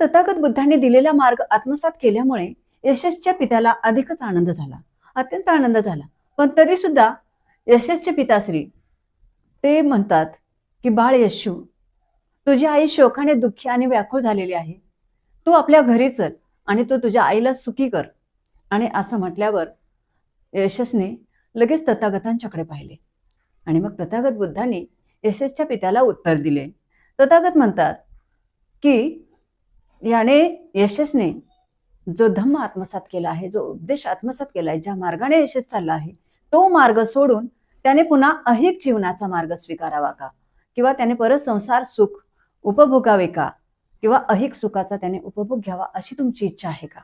तथागत बुद्धांनी दिलेला मार्ग आत्मसात केल्यामुळे यशसच्या पित्याला अधिकच आनंद झाला. अत्यंत आनंद झाला. पण तरी सुद्धा यशसचे पिताश्री ते म्हणतात की बाळ यशू तुझी आई शोकाने दुःखी आणि व्याकुळ झालेली आहे. तू आपल्या घरी चल आणि तू तुझ्या आईला सुखी कर. आणि असं म्हटल्यावर यशसने लगेच तथागतांच्याकडे पाहिले. आणि मग तथागत बुद्धांनी यशसच्या पित्याला उत्तर दिले. तथागत म्हणतात की याने यशस्ने जो धम्म आत्मसात केला आहे जो उपदेश आत्मसात केला आहे ज्या मार्गाने यशस चालला आहे तो मार्ग सोडून त्याने पुन्हा अहिक जीवनाचा मार्ग स्वीकारावा का? किंवा त्याने परत संसार सुख उपभोगावे का? किंवा अहिक सुखाचा त्याने उपभोग घ्यावा अशी तुमची इच्छा आहे का?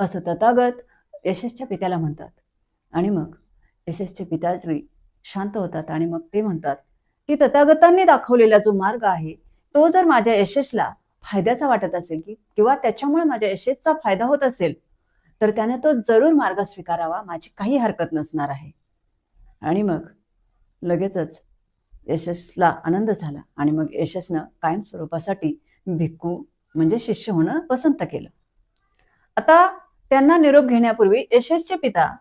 असं तथागत यशसच्या पित्याला म्हणतात. आणि मग यशसचे पिताश्री शांत होतात आणि मग ते म्हणतात की तथागतांनी दाखवलेला जो मार्ग आहे तो जर माझ्या यशसला फायद्याचा वाटत असेल की किंवा त्याच्यामुळे माझ्या यशेचा फायदा होत असेल तर त्याने तो जरूर मार्ग स्वीकारावा माझी काही हरकत नसणार आहे. आणि मग लगेचच यशसला आनंद झाला आणि मग यशसनं कायमस्वरूपासाठी भिक्खू म्हणजे शिष्य होणं पसंत केलं. आता त्यांना निरोप घेण्यापूर्वी यशसचे पिता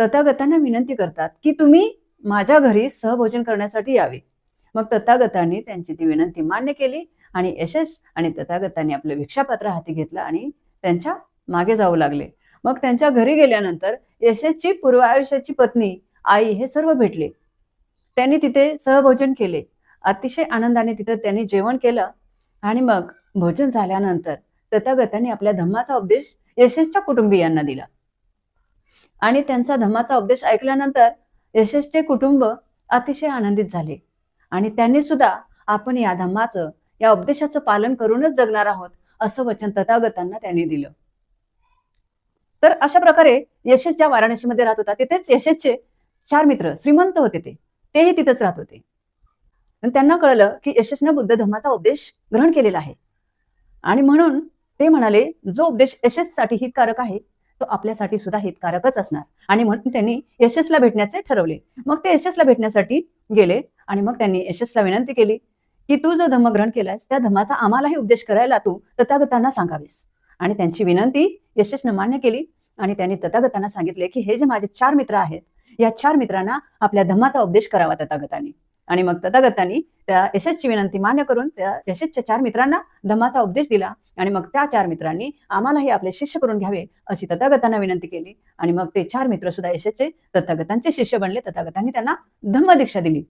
तथागतांना विनंती करतात की तुम्ही माझ्या घरी सहभोजन करण्यासाठी यावे. मग तथागतांनी त्यांची ती विनंती मान्य केली आणि यशस आणि तथागतांनी आपलं भिक्षापात्र हाती घेतलं आणि त्यांच्या मागे जाऊ लागले. मग त्यांच्या घरी गेल्यानंतर यशसची पूर्व आयुष्याची पत्नी आई हे सर्व भेटले. त्यांनी तिथे सहभोजन केले. अतिशय आनंदाने तिथं त्यांनी जेवण केलं आणि मग भोजन झाल्यानंतर तथागतांनी आपल्या धम्माचा उपदेश यशसच्या कुटुंबियांना दिला. आणि त्यांचा धम्माचा उपदेश ऐकल्यानंतर यशसचे कुटुंब अतिशय आनंदित झाले. आणि त्यांनी सुद्धा आपण या धम्माचं या उपदेशाचं पालन करूनच जगणार आहोत असं वचन तथागतांना त्यांनी दिलं. तर अशा प्रकारे यशस ज्या वाराणसीमध्ये राहत होता तिथेच यशसचे चार मित्र श्रीमंत होते ते. तेही तिथेच राहत होते. आणि त्यांना कळलं की यशसनं बुद्ध धर्माचा उपदेश ग्रहण केलेला आहे. आणि म्हणून ते म्हणाले जो उपदेश यशससाठी हितकारक आहे तो आपल्यासाठी सुद्धा हितकारकच असणार. आणि म्हणून त्यांनी यशसला भेटण्याचे ठरवले. मग ते यशसला भेटण्यासाठी गेले आणि मग त्यांनी यशसला विनंती केली की तू जो धम्म ग्रहण त्या धम्माचा आम्हालाही उपदेश करायला तू तथागतांना सांगावेस. आणि त्यांची विनंती यशस्नं मान्य केली आणि त्यांनी तथागतांना सांगितले की हे जे माझे चार मित्र आहेत या चार मित्रांना आपल्या धम्माचा उपदेश करावा तथागतांनी. आणि मग तथागतांनी त्या यशस्ची विनंती मान्य करून त्या यशस्च्या चार मित्रांना धम्माचा उपदेश दिला आणि मग त्या चार मित्रांनी आम्हालाही आपले शिष्य करून घ्यावे अशी तथागतांना विनंती केली. आणि मग ते चार मित्र सुद्धा यशस्चे तथागतांचे शिष्य बनले. तथागतांनी त्यांना धम्म दीक्षा दिली.